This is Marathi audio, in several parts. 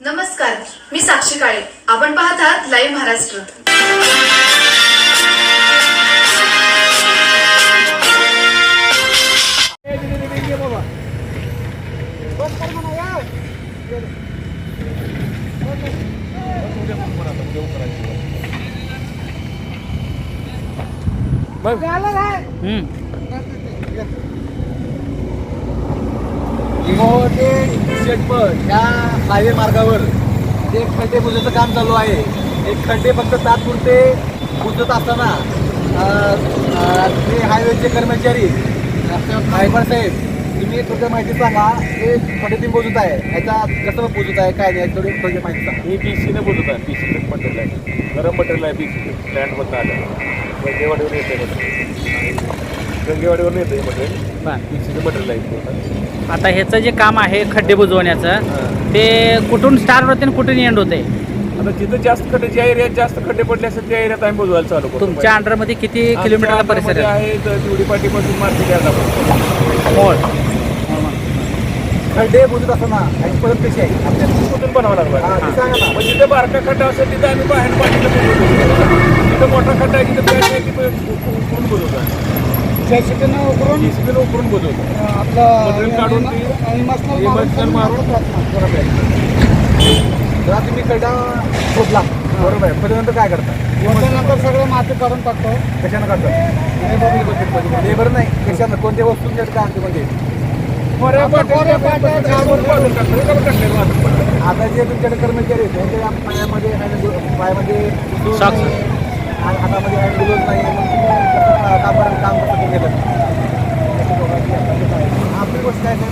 नमस्कार मी साक्षी काळे. आपण पाहत आहात लाईव्ह महाराष्ट्र. ते शेटपट या हायवे मार्गावर ते खड्डे बुजवचं काम चालू आहे. हे खड्डे फक्त तात्पुरते बुजत असताना ते हायवेचे कर्मचारी ड्रायव्हर साहेब तुम्ही थोडं माहिती सांगा हे खड्डे तुम्ही बुजत आहे. याचा कसं बुजत आहे काय नाही थोडी थोडी माहिती सांगा. मी पी सीने बोलत आहे पी सीचं मटेरियल आहे. गरम मटेरियल आहे पी सी प्लॅन्टमधून आलं. येते गंगेवाडीवर येतं हे मटेरियल. पी सीचं मटेरियल आहे इथे. आता ह्याचं जे काम आहे खड्डे बुजवण्याचं ते कुठून स्टार्ट होते आणि कुठून एंड होते? आता जिथं जास्त खड्डे ज्या एरियात जास्त खड्डे पडले असेल त्या एरियात आम्ही बोलवायला चालू करतो. तुमच्या अंडरमध्ये किती किलोमीटरचा परिसर आहे? आहे दिवडी पाटीपासून मार्केट यायला मोळ खड्डे बुजत असताना परत कशी आहे? आपल्याला कुठून बनावं लागलं. हा, ते सांगा ना. मग जिथे बारका खड्डा असेल तिथे आम्ही बाहेर पाठीला बोलवतो जिथं मोठा खड्डा आहे तिथं पॅच आहे तिथं उकरून बोलवतो JCB ने उकरून बोलवतो मटेरियल काढून ती इमर्शन मारून. जरा तुम्ही खड्डा शोधला बरोबर आहे. पर्यंत काय करता? नंतर सगळं माती काढून टाकतो. कशानं काढतो? लेबर नाही. कशानं? कोणत्या वस्तू काय म्हणजे आता जे तुमच्याकडे कर्मचारी आहेत या पायामध्ये पायामध्ये हा- हातामध्ये हँड ग्लोव्ह नाही मग तुम्ही कसं काम करा- काम कसं तुम्ही केलं आपली गोष्ट काय सर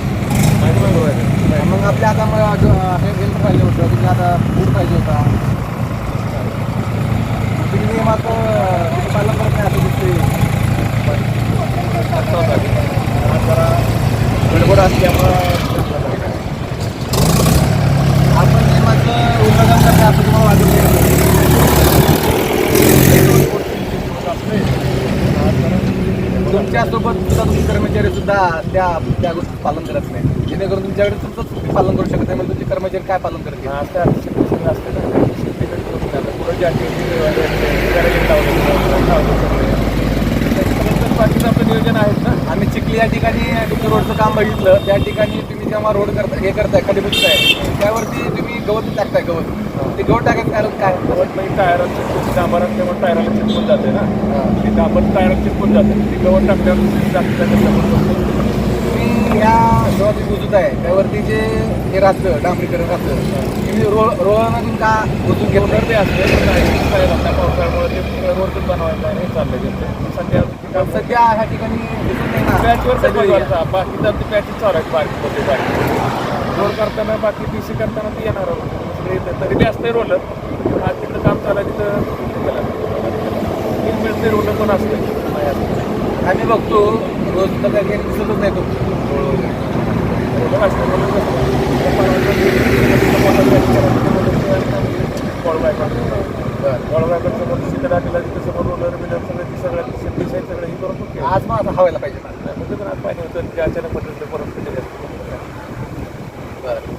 मग आपल्या हातामध्ये हेल्प पाहिजे होतं तुम्ही आता बूट पाहिजे होता तुम्ही नियमाचं तुम्ही पालन करत नाही असं दिसते जरा गडबड असल्यामुळं आपण नियमाचं उल्लंघन करते तुमच्यासोबत सुद्धा तुमचे कर्मचारी सुद्धा त्या त्या गोष्टी पालन करत नाही जेणेकरून तुमच्याकडे तुमचं तुम्ही पालन करू शकत नाही म्हणजे तुमचे कर्मचारी काय पालन करतील? आता असते ना पुढे ज्या बाकीचं आपलं नियोजन आहेत ना? आम्ही चिखली या ठिकाणी रोडचं काम बघितलं. त्या ठिकाणी तुम्ही जेव्हा रोड करता हे करताय खाली बुजताय त्यावरती गवत टाकताय गवत. ते गवत टाकायचं कारण काय? गवत म्हणजे टायराला डांबरात तेव्हा टायराला चिपकून जाते ना. ते डांबर टायराला चिपकून जाते. ते गवत टाकल्यावर जास्त तुम्ही या जेव्हा तुम्ही बुजत आहे त्यावरती जे हे राहतं डांबरीकरण राहतं तुम्ही रोड रोडमधून का बुजून घेत ते असते आता पावसाळ्यामुळे ते रोडच बनवायचं आहे हे चाललंय त्यांचं. सध्या सध्या ह्या ठिकाणी पॅचवर सगळी बाकी तर ते पॅचेस चालू आहेत बारीक. होते बारीक रोड करताना बाकी पी सी करताना ते येणार आहोत. तरी ते असते रोलर हा तिथं काम चालू आहे तिथं तीन मिळते रोलर पण असते आम्ही बघतो रोज तर काही दिसतच नाही रोलर असते हे बघ आज मग आता हवायला पाहिजे म्हणजे आज पाहिजे होतं अचानक म्हटलं परत बरं